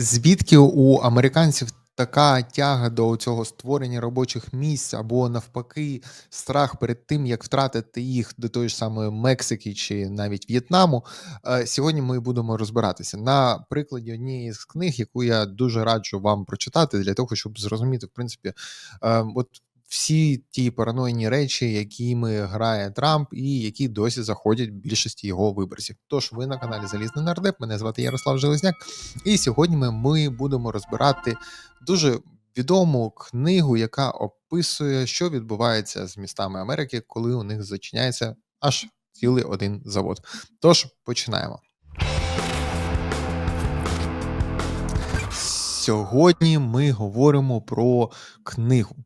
Звідки у американців така тяга до цього створення робочих місць або навпаки страх перед тим, як втратити їх до тої ж самої Мексики чи навіть В'єтнаму? Е, Сьогодні ми будемо розбиратися на прикладі однієї з книг, яку я дуже раджу вам прочитати, для того, щоб зрозуміти, в принципі, е, от всі ті параноїдні речі, якими грає Трамп, і які досі заходять в більшості його виборців. Тож ви на каналі Залізний Нардеп. Мене звати Ярослав Железняк, і сьогодні ми будемо розбирати дуже відому книгу, яка описує, що відбувається з містами Америки, коли у них зачиняється аж цілий один завод. Тож починаємо. Сьогодні ми говоримо про книгу.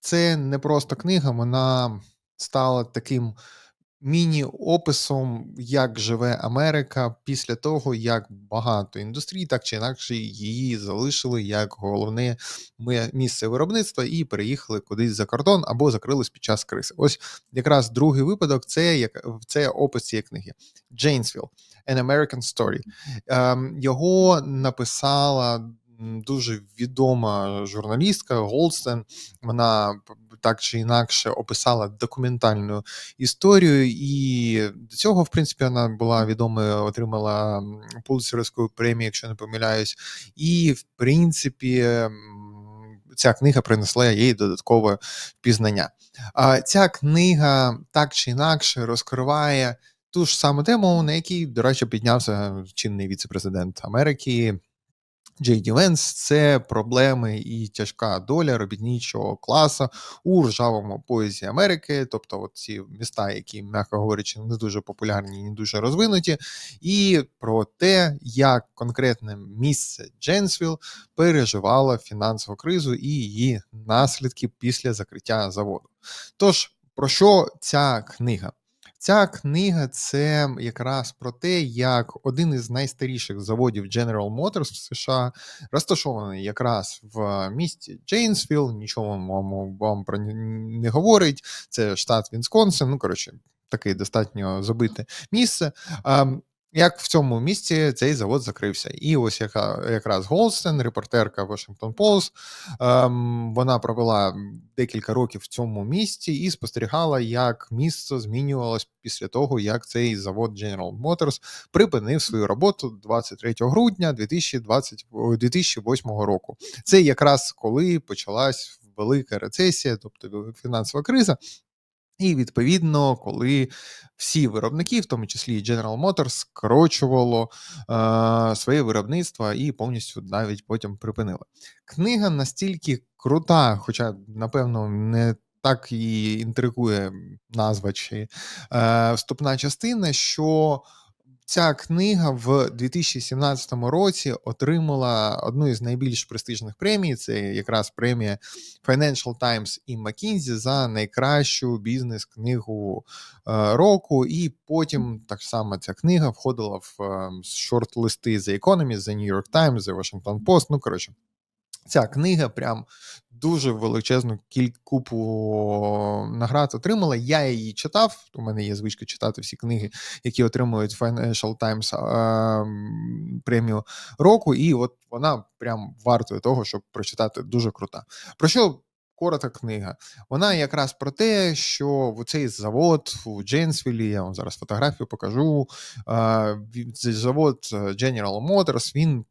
Це не просто книга, вона стала таким міні-описом, як живе Америка після того, як багато індустрій, так чи інакше, її залишили як головне місце виробництва і переїхали кудись за кордон або закрились під час кризи. Ось якраз другий випадок це як це опис цієї книги. Джейнсвіл An American Story. Ем, Його написала дуже відома журналістка Голстен. Вона так чи інакше описала документальну історію, і до цього, в принципі, вона була відомою, отримала м, премію, якщо не помиляюсь. І, в принципі, ця книга принесла їй додаткове пізнання. А ця книга так чи інакше розкриває ту ж саму тему, на якій, до речі, піднявся чинний віце-президент Америки Джей Ді Венс це проблеми і тяжка доля робітничого класу у ржавому поясі Америки, тобто от ці міста, які, м'яко говорячи, не дуже популярні, не дуже розвинуті, і про те, як конкретне місце Дженсвіл переживало фінансову кризу і її наслідки після закриття заводу. Тож, про що ця книга? Ця книга це якраз про те, як один із найстаріших заводів General Motors в США розташований якраз в місті Джейнсвіл. Нічого вам, про не говорить. Це штат Вінсконсин. Ну коротше, таке достатньо забите місце. Як в цьому місці цей завод закрився, і ось яка якраз Голстен, репортерка Washington Post, ем, вона провела декілька років в цьому місті і спостерігала, як місто змінювалось після того, як цей завод General Motors припинив свою роботу 23 грудня 2020, о, 2008 року. Це якраз коли почалась велика рецесія, тобто фінансова криза. І відповідно, коли всі виробники, в тому числі і General Motors, скорочувало е, своє виробництво і повністю навіть потім припинили. Книга настільки крута, хоча, напевно, не так і інтригує назва чи е, вступна частина, що ця книга в 2017 році отримала одну із найбільш престижних премій. Це якраз премія Financial Times і McKinsey за найкращу бізнес-книгу е, року. І потім так само ця книга входила в е, шорт-листи The Economist, The New York Times, The Washington Post. Ну коротше, ця книга прям дуже величезну купу наград отримала. Я її читав. У мене є звичка читати всі книги, які отримують Financial Times ем, премію року. І от вона прям вартує того, щоб прочитати. Дуже крута. Про що коротка книга? Вона якраз про те, що в цей завод у Джейнсвілі, я вам зараз фотографію покажу. Цей завод е, General Motors він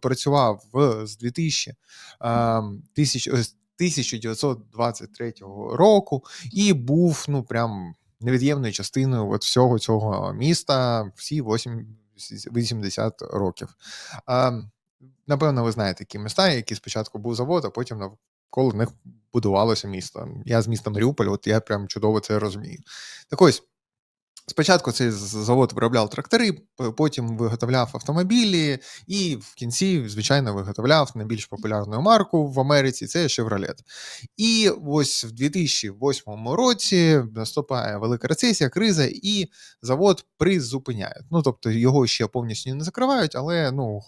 працював з 2000 ем, тисяч, е, з 1923 року і був ну прям невід'ємною частиною от всього цього міста всі 8, 80 років. Напевно, ви знаєте такі міста, які спочатку був завод, а потім навколо них будувалося місто. Я з міста Маріуполь, от я прям чудово це розумію. Так ось. Спочатку цей завод виробляв трактори, потім виготовляв автомобілі, і в кінці, звичайно, виготовляв найбільш популярну марку в Америці це Chevrolet. І ось в 2008 році наступає велика рецесія, криза, і завод призупиняють. Ну тобто його ще повністю не закривають, але ну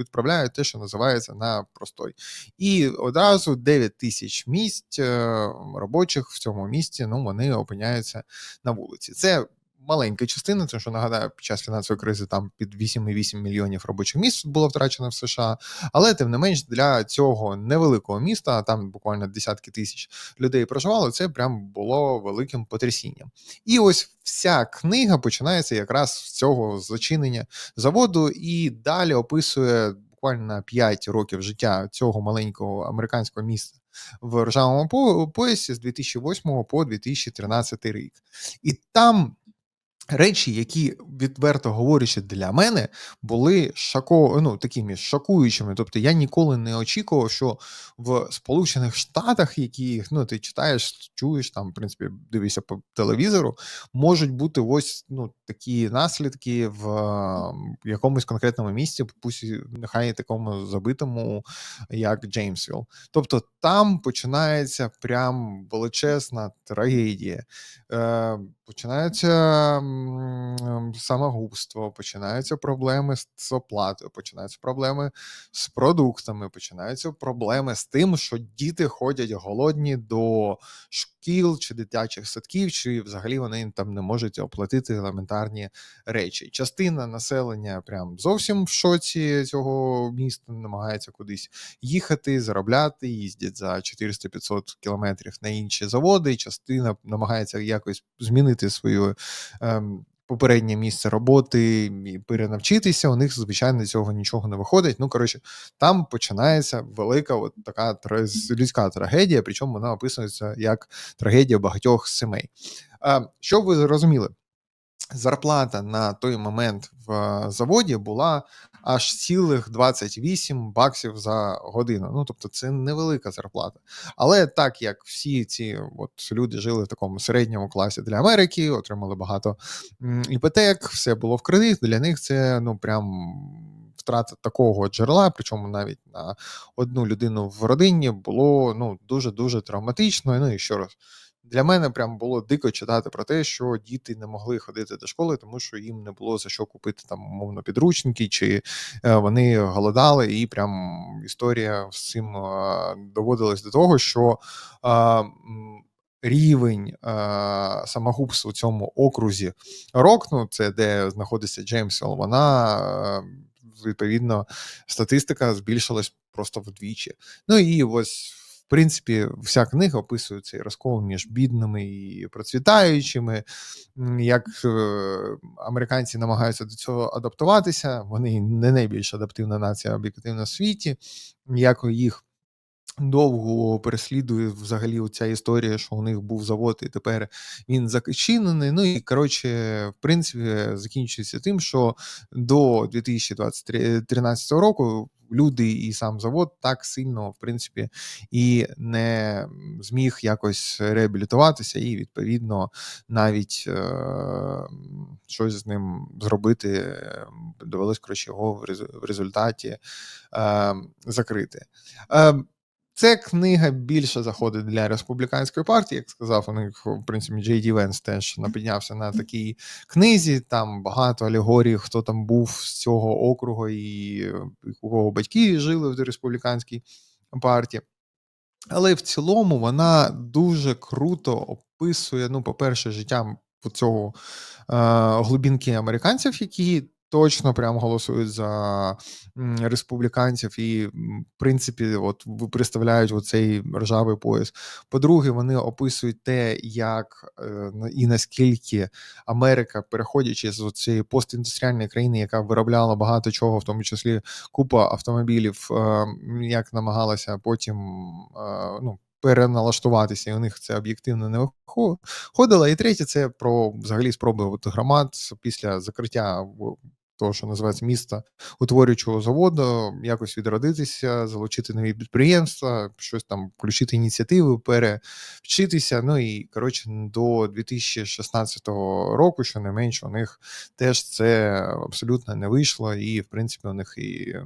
відправляють те, що називається на простой. І одразу 9 тисяч місць е, робочих в цьому місті. Ну вони опиняються на вулиці. Це маленька частина, тому що нагадаю, під час фінансової кризи там під 8,8 мільйонів робочих місць було втрачено в США. Але тим не менш для цього невеликого міста, там буквально десятки тисяч людей проживало, це прям було великим потрясінням. І ось вся книга починається якраз з цього зачинення заводу, і далі описує буквально 5 років життя цього маленького американського міста в ржавому поясі з 2008 по 2013 рік. І там Речі, які, відверто говорячи, для мене були шоко, ну, такими шокуючими. Тобто я ніколи не очікував, що в Сполучених Штатах, які ну, ти читаєш, чуєш там, в принципі, дивишся по телевізору, можуть бути ось ну, такі наслідки в якомусь конкретному місці, пусть нехай такому забитому, як Джеймсвіл. Тобто там починається прям величезна трагедія. Е, Починається самогубство, починаються проблеми з оплатою, починаються проблеми з продуктами, починаються проблеми з тим, що діти ходять голодні до шкіл чи дитячих садків, чи взагалі вони там не можуть оплатити елементарні речі. Частина населення прям зовсім в шоці цього міста намагається кудись їхати, заробляти, їздять за 400-500 кілометрів на інші заводи. Частина намагається якось змінити свою. Ем, Попереднє місце роботи і перенавчитися, у них звичайно цього нічого не виходить. Ну коротше, там починається велика от така людська трагедія, причому вона описується як трагедія багатьох сімей. Ем, Щоб ви зрозуміли, зарплата на той момент в заводі була аж цілих 28 баксів за годину. Ну тобто, це невелика зарплата. Але так як всі ці от люди жили в такому середньому класі для Америки, отримали багато іпотек, все було в кредит. Для них це ну прям. Втрата такого джерела, причому навіть на одну людину в родині було ну дуже дуже травматично. Ну і ще раз для мене прям було дико читати про те, що діти не могли ходити до школи, тому що їм не було за що купити там умовно підручники, чи е, вони голодали, і прям історія з цим доводилась до того, що. Рівень е, самогубств у цьому окрузі Рокну, це де знаходиться Джеймсвелл, вона е, відповідно статистика збільшилась просто вдвічі. Ну і ось принципі, вся книга описує цей розкол між бідними і процвітаючими, як е, американці намагаються до цього адаптуватися. Вони не найбільш адаптивна нація об'єктивно в світі, як їх. Довго переслідує взагалі ця історія, що у них був завод, і тепер він зачинений. Ну і коротше, в принципі, закінчується тим, що до 2013 року люди і сам завод так сильно, в принципі, і не зміг якось реабілітуватися, і відповідно навіть е, щось з ним зробити довелось коротше, його в результаті е, закрити. Е, це книга більше заходить для республіканської партії, як сказав, у них в принципі Джей Ді Венс теж напіднявся на такій книзі. Там багато алегорій, хто там був з цього округу, і у кого батьки жили в республіканській партії. Але в цілому вона дуже круто описує, ну, по-перше, життя цього е, глибінки американців, які точно прям голосують за республіканців і, в принципі, от представляють оцей ржавий пояс. По-друге, вони описують те, як е, і наскільки Америка, переходячи з цієї постіндустріальної країни, яка виробляла багато чого, в тому числі купа автомобілів, е, як намагалася потім е, ну. Переналаштуватися, і у них це об'єктивно не виходило. І третє, це про взагалі спроби от громад після закриття того, що називається міста утворюючого заводу, якось відродитися, залучити нові підприємства, щось там включити ініціативи, перевчитися. Ну і коротше до 2016 року, що не менше, у них теж це абсолютно не вийшло, і в принципі у них і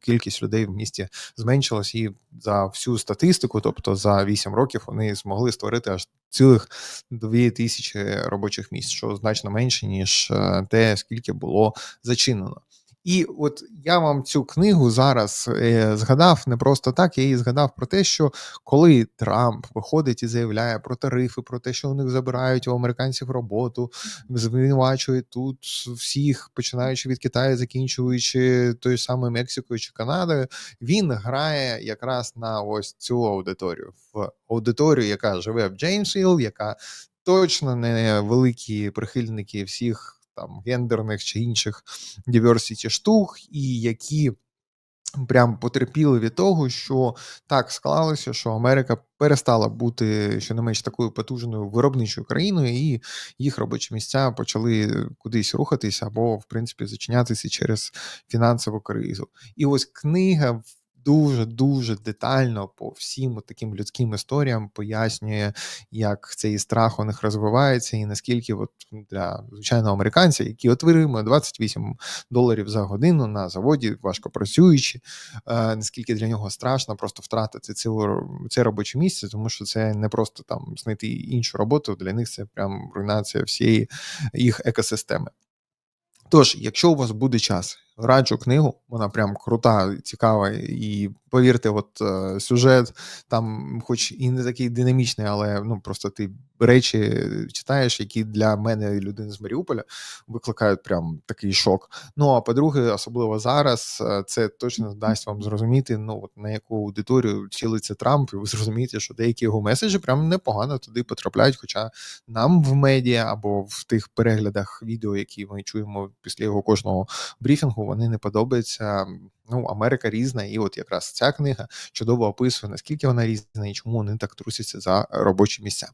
кількість людей в місті зменшилась, і за всю статистику, тобто за 8 років, вони змогли створити аж цілих 2 тисячі робочих місць, що значно менше ніж е, те, скільки було зачинено. І от я вам цю книгу зараз е, згадав не просто так, я її згадав про те, що коли Трамп виходить і заявляє про тарифи, про те, що у них забирають у американців роботу, звинувачують тут всіх, починаючи від Китаю, закінчуючи тою самою Мексикою чи Канадою, він грає якраз на ось цю аудиторію, в аудиторію, яка живе в Джеймсвіл, яка точно не великі прихильники всіх там гендерних чи інших diversity штук, і які прям потерпіли від того, що так склалося, що Америка перестала бути щонайменш такою потужною виробничою країною, і їх робочі місця почали кудись рухатися або, в принципі, зачинятися через фінансову кризу. І ось книга дуже дуже детально по всім таким людським історіям пояснює, як цей страх у них розвивається, і наскільки от для звичайного американця, який отримує 28 доларів за годину на заводі, важко працюючи, е, наскільки для нього страшно просто втратити це, це робоче місце, тому що це не просто там знайти іншу роботу. Для них це прям руйнація всієї їх екосистеми. Тож, якщо у вас буде час, раджу книгу, вона прям крута, цікава, і повірте, от е, сюжет там, хоч і не такий динамічний, але ну просто ти речі читаєш, які для мене людини з Маріуполя викликають прям такий шок. Ну а по-друге, особливо зараз, е, це точно дасть вам зрозуміти, ну от на яку аудиторію цілиться Трамп, і ви зрозумієте, що деякі його меседжі прям непогано туди потрапляють. Хоча нам в медіа або в тих переглядах відео, які ми чуємо після його кожного брифінгу, вони не подобаються. Ну, Америка різна, і от якраз ця книга чудово описує, наскільки вона різна і чому вони так трусяться за робочі місця.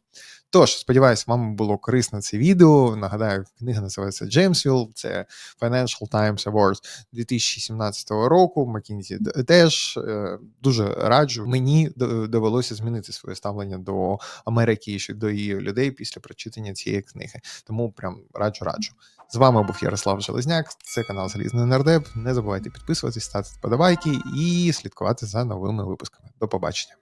Тож, сподіваюся, вам було корисно це відео. Нагадаю, книга називається Джеймсвіл, це Financial Times Awards 2017 року. McKinsey теж е, дуже раджу. Мені довелося змінити своє ставлення до Америки і до її людей після прочитання цієї книги. Тому прям раджу, раджу. З вами був Ярослав Железняк. Це канал Залізний Нардеп. Не забувайте підписуватись, ставити подобайки і слідкувати за новими випусками. До побачення.